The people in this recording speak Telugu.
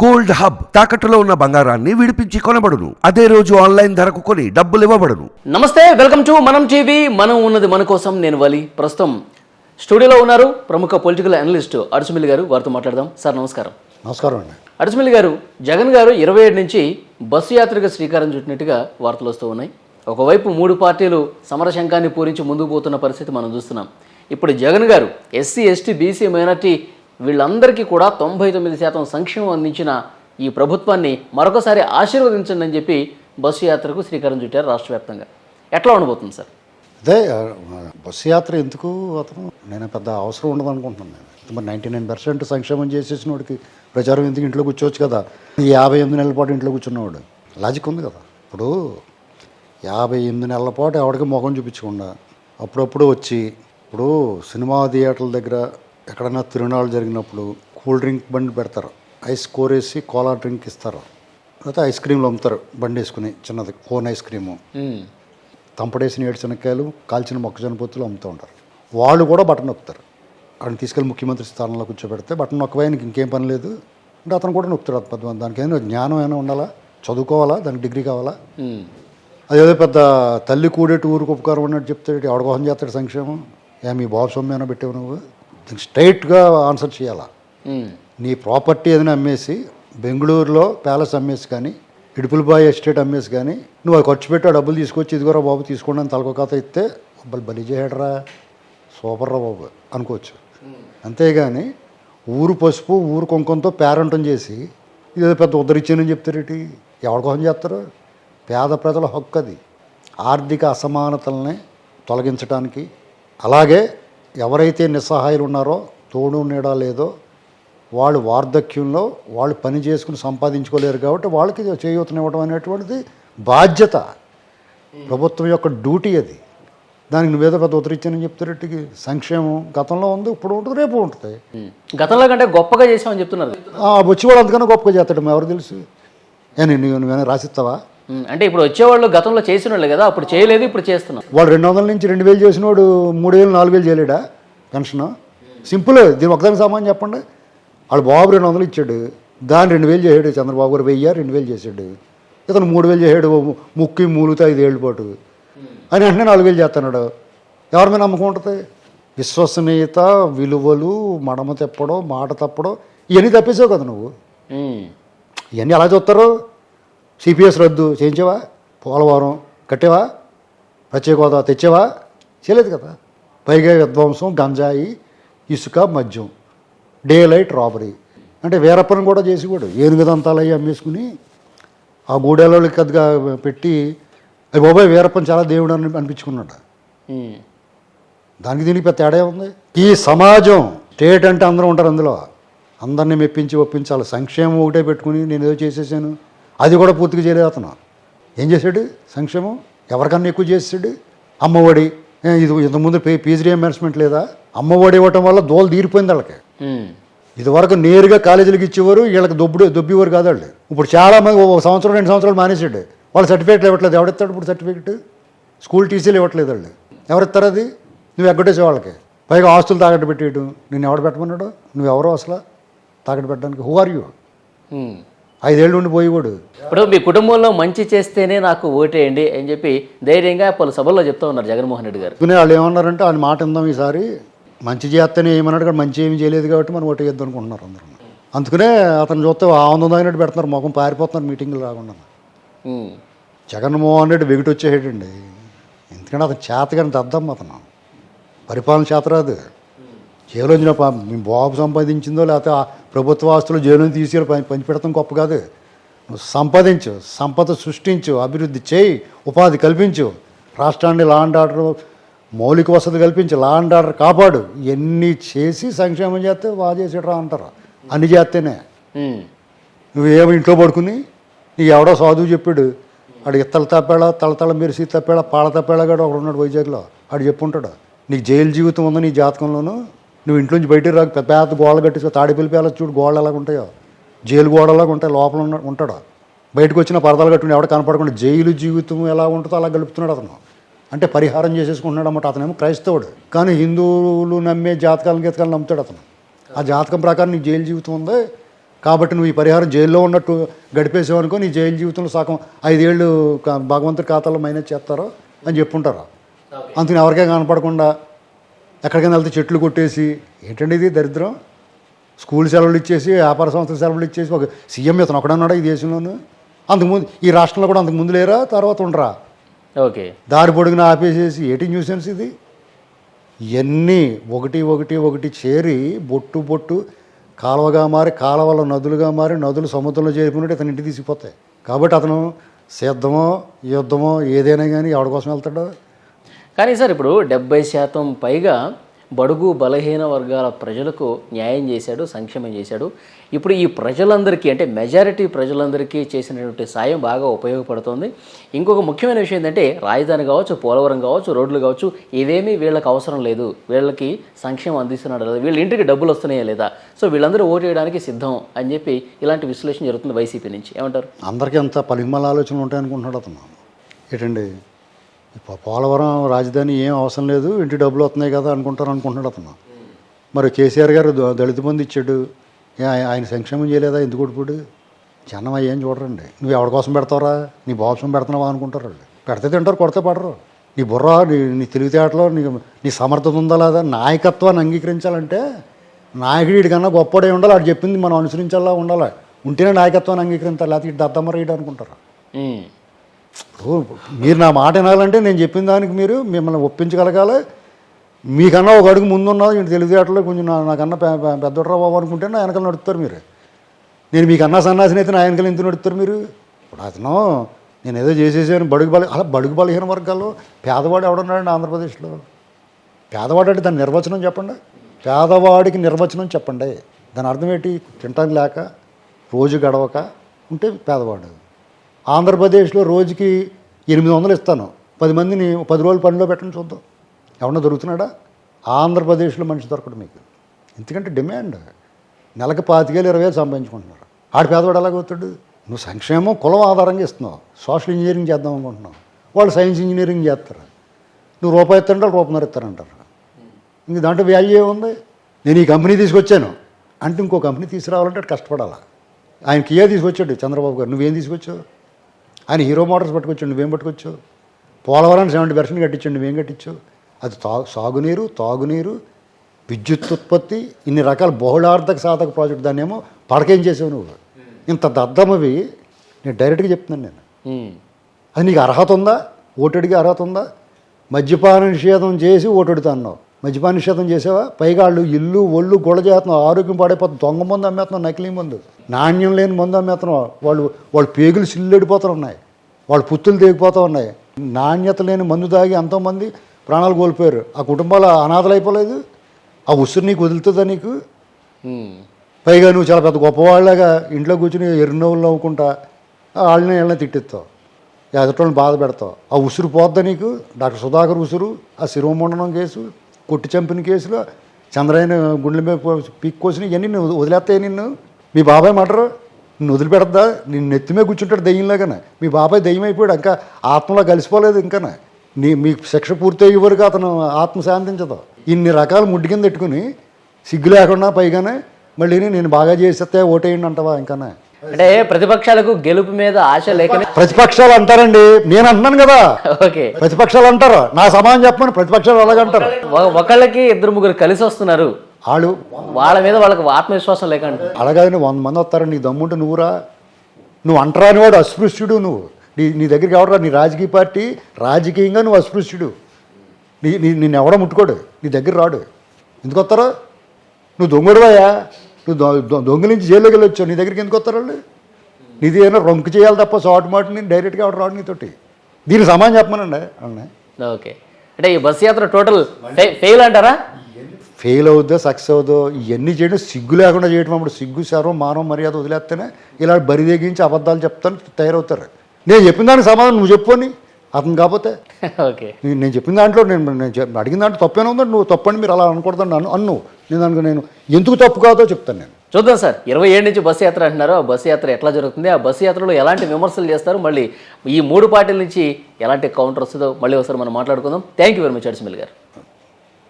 గోల్డ్ హబ్ తాకట్టులో ఉన్న బంగారాన్ని విడిపించి కొనబడును. అదే రోజు ఆన్లైన్ ధరకు కొని డబ్బులు ఇవ్వబడును. నమస్తే వెల్కమ్ టు మనం టీవీ. మనం ఉన్నది మన కోసం నేను వలి. ప్రస్తుతం స్టూడియోలో ఉన్నారు ప్రముఖ పొలిటికల్ అనలిస్ట్ అడుసుమిల్లి గారు. వారితో మాట్లాడదాం. సార్ నమస్కారం. నమస్కారం అండి. అడుసుమిల్లి గారు జగన్ గారు ఇరవై ఏడు నుంచి బస్సు యాత్రకు శ్రీకారం చుట్టినట్టుగా వార్తలు వస్తూ ఉన్నాయి. ఒకవైపు మూడు పార్టీలు సమరశంఖాన్ని పూరించి ముందుకు పోతున్న పరిస్థితి మనం చూస్తున్నాం. ఇప్పుడు జగన్ గారు ఎస్సీ ఎస్టీ బీసీ మైనార్టీ వీళ్ళందరికీ కూడా తొంభై తొమ్మిది శాతం సంక్షేమం అందించిన ఈ ప్రభుత్వాన్ని మరొకసారి ఆశీర్వదించండి అని చెప్పి బస్సు యాత్రకు శ్రీకారం చుట్టారు రాష్ట్ర వ్యాప్తంగా. ఎట్లా ఉండబోతుంది సార్? అదే బస్సు యాత్ర ఎందుకు అతను? నేను పెద్ద అవసరం ఉండదు అనుకుంటున్నాను నేను మరి నైంటీ నైన్ పర్సెంట్ సంక్షేమం చేసేసిన వాడికి ప్రచారం ఎందుకు ఇంట్లో కూర్చోవచ్చు కదా? ఈ యాభై ఎనిమిది నెలల పాటు ఇంట్లో కూర్చున్నవాడు. లాజిక్ ఉంది కదా? ఇప్పుడు యాభై ఎనిమిది నెలల పాటు ఎవరికి ముఖం చూపించకుండా అప్పుడప్పుడు వచ్చి ఇప్పుడు సినిమా థియేటర్ల దగ్గర ఎక్కడైనా తిరునాళ్ళు జరిగినప్పుడు కూల్ డ్రింక్ బండి పెడతారు. ఐస్ కోరేసి కోలా డ్రింక్ ఇస్తారు. లేకపోతే ఐస్ క్రీమ్లు అమ్ముతారు బండి వేసుకుని చిన్నది కోన్ ఐస్ క్రీము. తంపడేసిన ఏడు శనక్కాయలు కాల్చిన మొక్కజొన్న పొత్తులు అమ్ముతూ ఉంటారు. వాళ్ళు కూడా బటన్ నొక్కుతారు. ఆయన తీసుకెళ్ళి ముఖ్యమంత్రి స్థానంలో కూర్చోబెడితే బటన్ నొక్కవే నీకు ఇంకేం పని లేదు. అంటే అతను కూడా నొక్కుతాడు పెద్ద దానికి ఏమైనా జ్ఞానం ఏమైనా ఉండాలా? చదువుకోవాలా? దానికి డిగ్రీ కావాలా? అదేదో పెద్ద తల్లి కూడేటి ఊరికి ఉపకారం ఉన్నట్టు చెప్తాడు. ఎవడ కోసం చేస్తాడు సంక్షేమం? ఏ మీ బాబు సొమ్ము ఏమైనా పెట్టావు నువ్వు? దీనికి స్ట్రైట్గా ఆన్సర్ చేయాలా? నీ ప్రాపర్టీ ఏదైనా అమ్మేసి బెంగళూరులో ప్యాలెస్ అమ్మేసి కానీ ఇడుపులబాయి ఎస్టేట్ అమ్మేసి కానీ నువ్వు అది ఖర్చు పెట్టి ఆ డబ్బులు తీసుకొచ్చి ఇదిగోరా బాబు తీసుకోండి అని తలకో కథ ఇస్తే బలి బలి చేయడరా? సూపర్ రా బాబు అనుకోవచ్చు. అంతేగాని ఊరు పసుపు ఊరు కుంకంతో పేరంటం చేసి ఇదేదో పెద్ద ఉద్ధరించానని చెప్తారేటి ఎవరి కోసం చేస్తారు? పేద ప్రజల హక్కు అది. ఆర్థిక అసమానతల్ని తొలగించడానికి అలాగే ఎవరైతే నిస్సహాయులు ఉన్నారో తోడు నీడా లేదో వాళ్ళు వార్ధక్యంలో వాళ్ళు పని చేసుకుని సంపాదించుకోలేరు కాబట్టి వాళ్ళకి చేయూతనివ్వడం అనేటువంటిది బాధ్యత. ప్రభుత్వం యొక్క డ్యూటీ అది. దానికి నువ్వేదో పెద్ద ఉత్తరిచ్చానని చెప్తారట్టుకి సంక్షేమం గతంలో ఉంది ఇప్పుడు ఉంటుంది రేపు ఉంటుంది. గతంలో కంటే గొప్పగా చేసామని చెప్తున్నారు. ఆ వచ్చేవాడు అంతకన్నా గొప్పగా చేస్తాడు ఎవరు తెలుసు? ఏ నేను నువ్వేనా రాసిస్తావా? అంటే ఇప్పుడు వచ్చేవాళ్ళు గతంలో చేసిన వాళ్ళే కదా అప్పుడు చేయలేదు ఇప్పుడు చేస్తున్నాం వాడు రెండు వందల నుంచి రెండు వేలు చేసినవాడు మూడు వేలు నాలుగు వేలు చేయలేడా? పెన్షన్ సింపుల్ దీని ఒకదానికి సామాన్ చెప్పండి. వాడు బాబు రెండు వందలు ఇచ్చాడు. దాన్ని రెండు వేలు చేసాడు చంద్రబాబు గారు వెయ్యి రెండు వేలు చేసాడు. ఇతను మూడు వేలు చేసాడు ముక్కి మూలుతో ఐదు ఏళ్ళు పాటు. అని వెంటనే నాలుగు వేలు చేస్తున్నాడు. ఎవరి మీద నమ్మకం ఉంటుంది? విశ్వసనీయత విలువలు మడమ తెప్పడం మాట తప్పడం ఇవన్నీ తప్పేసావు కదా నువ్వు. ఇవన్నీ ఎలా చూస్తారు? సిపిఎస్ రద్దు చేయించావా? పోలవరం కట్టేవా? ప్రత్యేక హోదా తెచ్చావా? చేయలేదు కదా. పైగా విధ్వంసం గంజాయి ఇసుక మద్యం డే లైట్ రాబరీ. అంటే వీరప్పని కూడా చేసేవాడు ఏనుగు దంతాలు అవి అమ్మేసుకుని ఆ గూడెలకి అదిగా పెట్టి అయ్యి బాబాయ్ వీరప్పని చాలా దేవుడు అని అనిపించుకున్నాడు. దానికి దీనికి పెద్ద తేడా ఉంది ఈ సమాజం స్టేట్ అంటే అందరూ ఉంటారు అందులో. అందరినీ మెప్పించి ఒప్పించాలి. సంక్షేమం ఒకటే పెట్టుకుని నేను ఏదో చేసేసాను. అది కూడా పూర్తిగా చేయలేదు అతను. ఏం చేశాడు? సంక్షేమం? ఎవరికన్నా ఎక్కువ చేసాడు అమ్మఒడి. ఇది ఇంతకుముందు పే ఫీజు రియంబర్స్మెంట్ లేదా? అమ్మఒడి ఇవ్వటం వల్ల దోలు తీరిపోయింది వాళ్ళకి. ఇదివరకు నేరుగా కాలేజీలకు ఇచ్చేవారు వీళ్ళకి దొబ్బుడు దొబ్బేవారు కాదు వాళ్ళు. ఇప్పుడు చాలామంది ఒక సంవత్సరం రెండు సంవత్సరాలు మానేసాడు వాళ్ళు సర్టిఫికేట్లు ఇవ్వట్లేదు. ఎవడిస్తాడు ఇప్పుడు సర్టిఫికేట్? స్కూల్ టీసీలు ఇవ్వట్లేదు వాళ్ళు. ఎవరిస్తారు అది? నువ్వు ఎగ్గొట్టేసే వాళ్ళకి. పైగా ఆస్తులు తాకట్టు పెట్టేయడం నేను ఎవడు పెట్టమన్నాడు? నువ్వెవరో అసలు? తాకట్టు పెట్టడానికి. Who are you. ఐదేళ్ళు ఉండి పోయేవాడు. ఇప్పుడు మీ కుటుంబంలో మంచి చేస్తేనే నాకు ఓటేయండి అని చెప్పి ధైర్యంగా పలు సభల్లో చెప్తా ఉన్నారు జగన్మోహన్ రెడ్డి గారు. వాళ్ళు ఏమన్నారంటే ఆయన మాట విందాం ఈసారి. మంచి చేస్తేనే ఏమన్నాడు కానీ మంచి ఏమి చేయలేదు కాబట్టి మనం ఓటు వేద్దాం అనుకుంటున్నారు అందరూ. అందుకనే అతను చూస్తే ఆనందం అయినట్టు పెడుతున్నారు. ముఖం పారిపోతున్నారు మీటింగ్లు రాకుండా. జగన్మోహన్ రెడ్డి వెగిటి వచ్చేసాడండి. ఎందుకంటే అతను చేతగాని దద్దమ్మ అతను. పరిపాలన చేత రాదు. జైలు వచ్చిన ప- మీ బాబు సంపాదించిందో లేకపోతే ప్రభుత్వ ఆస్తులు జైలు తీసి పని పంచి పెడతాం గొప్ప కాదు. నువ్వు సంపాదించు సంపద సృష్టించు అభివృద్ధి చేయి ఉపాధి కల్పించు. రాష్ట్రాన్ని లా అండ్ ఆర్డర్ మౌలిక వసతి కల్పించు లా అండ్ ఆర్డర్ కాపాడు. ఇవన్నీ చేసి సంక్షేమం చేస్తే బాగా చేసేట్రా అంటారు. అన్ని చేస్తేనే. నువ్వేమో ఇంట్లో పడుకుని నీకు ఎవడో సాధువు చెప్పాడు. ఆడు ఇత్తల తప్పేళ తలతల మెరిసి తప్పేళ పాల తప్పేళ కూడా ఒకడు ఉన్నాడు వైజాగ్లో. ఆడు చెప్పుంటాడు. నీకు జైలు జీవితం ఉందా నీ జాతకంలోనూ? నువ్వు ఇంట్లో నుంచి బయటికి రాక పెద్ద గోడలు కట్టేసి తాడిపల్లి పేల చూడు గోడలు ఎలాగ ఉంటాయో. జైలు గోడలాగా ఉంటాయి లోపల ఉన్న ఉంటాడు? బయటకు వచ్చిన పరదాలు కట్టుకుని ఎవడ కనపడకుండా జైలు జీవితం ఎలా ఉంటుందో అలా గలుపుతున్నాడు అతను. అంటే పరిహారం చేసేసుకుంటున్నాడు అన్నమాట అతనేమో క్రైస్తవుడు. కానీ హిందువులు నమ్మే జాతకాలను గీతకాలను నమ్ముతాడు అతను. ఆ జాతకం ప్రకారం నీకు జైలు జీవితం ఉంది కాబట్టి నువ్వు ఈ పరిహారం జైల్లో ఉన్నట్టు గడిపేసావు అనుకో నీ జైలు జీవితంలో సగం ఐదేళ్ళు భగవంతుడి ఖాతాలో మైనస్ చేస్తారో అని చెప్పుంటారు. అందుకని ఎవరికే కనపడకుండా ఎక్కడికైనా వెళ్తే చెట్లు కొట్టేసి ఏంటండి ఇది దరిద్రం? స్కూల్ సెలవులు ఇచ్చేసి వ్యాపార సంస్థల సెలవులు ఇచ్చేసి ఒక సీఎం ఇతను ఒకడన్నాడా ఈ దేశంలోనూ? అంతకుముందు ఈ రాష్ట్రంలో కూడా అంతకు ముందు లేరా? తర్వాత ఉండరా? ఓకే. దారి పొడుగున ఆపేసేసి ఏటి న్యూసెన్స్ ఇది? ఇవన్నీ ఒకటి ఒకటి ఒకటి చేరి బొట్టు బొట్టు కాలువగా మారి కాలువలు నదులుగా మారి నదులు సముద్రంలో చేరిపోయినట్టు ఇతను ఇంటికి తీసుకుపోతాయి కాబట్టి అతను సిద్ధమో యుద్ధమో ఏదైనా కానీ ఎవరి కోసం వెళ్తాడో? కానీ సార్ ఇప్పుడు డెబ్బై శాతం పైగా బడుగు బలహీన వర్గాల ప్రజలకు న్యాయం చేశాడు సంక్షేమం చేశాడు. ఇప్పుడు ఈ ప్రజలందరికీ అంటే మెజారిటీ ప్రజలందరికీ చేసినటువంటి సాయం బాగా ఉపయోగపడుతుంది. ఇంకొక ముఖ్యమైన విషయం ఏంటంటే రాజధాని కావచ్చు పోలవరం కావచ్చు రోడ్లు కావచ్చు ఇవేమీ వీళ్ళకి అవసరం లేదు. వీళ్ళకి సంక్షేమం అందిస్తున్నాడు లేదా? వీళ్ళ ఇంటికి డబ్బులు వస్తున్నాయా లేదా? సో వీళ్ళందరూ ఓటు వేయడానికి సిద్ధం అని చెప్పి ఇలాంటి విశ్లేషణ జరుగుతుంది వైసీపీ నుంచి. ఏమంటారు? అందరికీ అంత పలిమల ఆలోచనలు ఉంటాయనుకుంటున్నాడు అతను. ఏంటండి? పోలవరం రాజధాని ఏం అవసరం లేదు ఇంటి డబ్బులు వస్తున్నాయి కదా అనుకుంటారు అనుకుంటున్నాడు అతను. మరి కేసీఆర్ గారు దళిత మంది ఇచ్చాడు. ఆయన సంక్షేమం చేయలేదా ఎందుకు ఇప్పుడు జనం అయ్యేం చూడరండి. నువ్వు ఎవరి కోసం పెడతావరా? నీ బాబసం పెడుతున్నావా అనుకుంటారు వాళ్ళు. పెడితే తింటారు కొడితే పడరు. నీ బుర్ర నీ నీ తెలివితేటలో నీ నీ సమర్థత ఉందా లేదా? నాయకత్వాన్ని అంగీకరించాలంటే నాయకుడు వీడికన్నా గొప్పడే ఉండాలి. వాడు చెప్పింది మనం అనుసరించాలా ఉండాలి. ఉంటేనే నాయకత్వాన్ని అంగీకరించాలి. లేకపోతే ఇటు దద్దమ్మ రీడు అనుకుంటారు. మీరు నా మాట వినాలంటే నేను చెప్పిన దానికి మీరు మిమ్మల్ని ఒప్పించగలగాలి. మీకన్నా ఒక అడుగు ముందున్నది ఇంటి తెలివితేటలో కొంచెం నా నాకన్నా పె- బాబు అనుకుంటే నా వెనకలు నడుపుతారు మీరు. నేను మీకన్నా సన్నాసిని అయితే నా వెనకలు ఎందుకు నడుపుతారు మీరు? ఇప్పుడు అతను నేను ఏదో చేసేసాను బడుగు బల అలా బడుగు బలహీన వర్గాల్లో పేదవాడు ఎవడున్నాడండి ఆంధ్రప్రదేశ్లో? పేదవాడు అంటే దాని నిర్వచనం చెప్పండి. పేదవాడికి నిర్వచనం చెప్పండి. దాని అర్థం ఏంటి? తింటానికి లేక రోజు గడవక ఉంటే పేదవాడు. ఆంధ్రప్రదేశ్లో రోజుకి ఎనిమిది వందలు ఇస్తాను. పది మందిని పది రోజులు పనిలో పెట్టండి చూద్దాం. ఎవరన్నా దొరుకుతున్నాడా? ఆంధ్రప్రదేశ్లో మనిషి దొరకడు మీకు. ఎందుకంటే డిమాండ్. నెలకు పాతికేలు ఇరవై వేలు సంపాదించుకుంటున్నారు. ఆడు పేదవాడు ఎలాగవుతాడు నువ్వు సంక్షేమం కులం ఆధారంగా ఇస్తున్నావు. సోషల్ ఇంజనీరింగ్ చేద్దాం అనుకుంటున్నావు. వాళ్ళు సైన్స్ ఇంజనీరింగ్ చేస్తారు. నువ్వు రూపాయి ఇస్తారంటే వాళ్ళు రూపాయన్నర ఇస్తారంటారు ఇంక దాంట్లో వాల్యూ ఏముంది? నేను ఈ కంపెనీ తీసుకొచ్చాను. అంటే ఇంకో కంపెనీ తీసుకురావాలంటే కష్టపడాలి కష్టపడాలా? ఆయన కియా తీసుకొచ్చాడు? చంద్రబాబు గారు. నువ్వేం తీసుకొచ్చావు? ఆయన హీరో మోటార్స్ పట్టుకొచ్చాడు నువ్వేం పట్టుకొచ్చావు? పోలవరాన్ని సెవెంటీ పర్సెంట్ కట్టించాడు నువ్వేం కట్టించావు? అది తా సాగునీరు తాగునీరు విద్యుత్ ఉత్పత్తి ఇన్ని రకాల బహుళార్థక సాధక ప్రాజెక్ట్ దాన్ని ఏమో పడకేం చేసావు నువ్వు? ఇంత దద్దమవి నేను డైరెక్ట్గా చెప్తున్నాను నేను. అది నీకు అర్హత ఉందా? ఓటడికి అర్హత ఉందా? మద్యపాన నిషేధం చేసి ఓటడుతా అన్నావు మద్యపాన నిషేధం చేసావా? పైగా వాళ్ళు ఇల్లు ఒళ్ళు గొడ చేస్తున్నావు ఆరోగ్యం పాడైపోతుంది. దొంగ మందు అమ్మేస్తున్నావు నకిలీ మందు. నాణ్యం లేని మందు అమ్మేస్తున్నావు. వాళ్ళు వాళ్ళు పేగులు సిల్లెడిపోతూ ఉన్నాయి. వాళ్ళు పుత్తులు తెగిపోతూ ఉన్నాయి. నాణ్యత లేని మందు తాగి ఎంతోమంది ప్రాణాలు కోల్పోయారు. ఆ కుటుంబాలు అనాథలు అయిపోలేదు. ఆ ఉసురు నీకు వదులుతుందా నీకు. పైగా నువ్వు చాలా పెద్ద గొప్పవాళ్ళగా ఇంట్లో కూర్చుని ఎరునవ్వులు నవ్వుకుంటా వాళ్ళని వీళ్ళని తిట్టిస్తావు. ఎదటోళ్ళని బాధ పెడతావు. ఆ ఉసురు పోద్దా నీకు? డాక్టర్ సుధాకర్ ఉసురు ఆ శిరోమండనం కేసు కొట్టి చంపిన కేసులో చంద్రయ్యన గుండెల మీద పో- పీక్ కోసిన ఇవన్నీ నువ్వు వదిలేస్తాయి నిన్ను? మీ బాబాయ్ మటరు నిన్ను వదిలిపెడద్దా? నిన్ను నెత్తిమే కూర్చుంటాడు దెయ్యంలాగానే. మీ బాబాయ్ దెయ్యం అయిపోయాడు ఇంకా ఆత్మలో కలిసిపోలేదు ఇంకానే. నీ మీ శిక్ష పూర్తయ్యే వరకు అతను ఆత్మ శాంతించదు. ఇన్ని రకాల ముడ్డి కింద పెట్టుకుని సిగ్గు లేకుండా పైగానే మళ్ళీ నేను బాగా చేసేస్తే ఓటేయండి అంటావా ఇంకానే? అంటే ప్రతిపక్షాలకు గెలుపు మీద ఆశ లేకనే ప్రతిపక్షాలు అంటారండి. నేను అంటున్నాను కదా. ఓకే. ప్రతిపక్షాలు అంటారు. నా సమానం చెప్పమని ప్రతిపక్షాలు అలాగంటారు. ఒకళ్ళకి ఇద్దరు ముగ్గురు కలిసి వస్తున్నారు. వాళ్ళు వాళ్ళ మీద వాళ్ళకి ఆత్మవిశ్వాసం లేకండి. అలాగని వంద మంది వస్తారు నీకు దమ్ముంటే నువ్వురా. నువ్వు అంటరాని వాడు అస్పృశ్యుడు నువ్వు. నీ నీ దగ్గరికి ఎవడరా? నీ రాజకీయ పార్టీ రాజకీయంగా నువ్వు అస్పృశ్యుడు. నీ నీ నిన్ను ఎవడ ముట్టుకోడు. నీ దగ్గర రాడు. ఎందుకు వస్తారా? నువ్వు దొంగడువాయా? నువ్వు దొంగిలించి జైల్లోకి వెళ్ళి వచ్చావు. నీ దగ్గరికి ఎందుకు వస్తారు వాళ్ళు? నీది ఏమైనా రొంకు చేయాలి తప్ప షార్ట్ మాటని డైరెక్ట్గా ఎవడు రాడు నీతోటి. దీనికి సమానం చెప్పమనండి. అన్న ఓకే. అంటే ఈ బస్ యాత్ర టోటల్ ఫెయిల్ అంటారా? ఫెయిల్ అవుద్దో సక్సెస్ అవుద్దో ఇవన్నీ చేయడం సిగ్గు లేకుండా చేయడం అప్పుడు సిగ్గు సర్వం మానవ మర్యాద వదిలేస్తేనే ఇలా బరిదేగించి అబద్ధాలు చెప్తాను తయారవుతారు. నేను చెప్పిన దానికి సమాధానం నువ్వు చెప్పు అని అతను కాకపోతే. ఓకే. నేను చెప్పిన దాంట్లో నేను నేను అడిగిన దాంట్లో తప్పేనా ఉందో? నువ్వు తప్పని మీరు అలా అనకూడదని అను అన్ను. నేను దానికి నేను ఎందుకు తప్పు కాదో చెప్తాను నేను. చూద్దాం సార్. ఇరవై ఏడు నుంచి బస్సు యాత్ర అంటున్నారు. ఆ బస్సు యాత్ర ఎట్లా జరుగుతుంది? ఆ బస్సు యాత్రలో ఎలాంటి విమర్శలు చేస్తారు? మళ్ళీ ఈ మూడు పార్టీల నుంచి ఎలాంటి కౌంటర్ వస్తుందో మళ్ళీ ఒకసారి మనం మాట్లాడుకుందాం. థ్యాంక్ యూ వెరీ మచ్ అడిసిమిల్ గారు.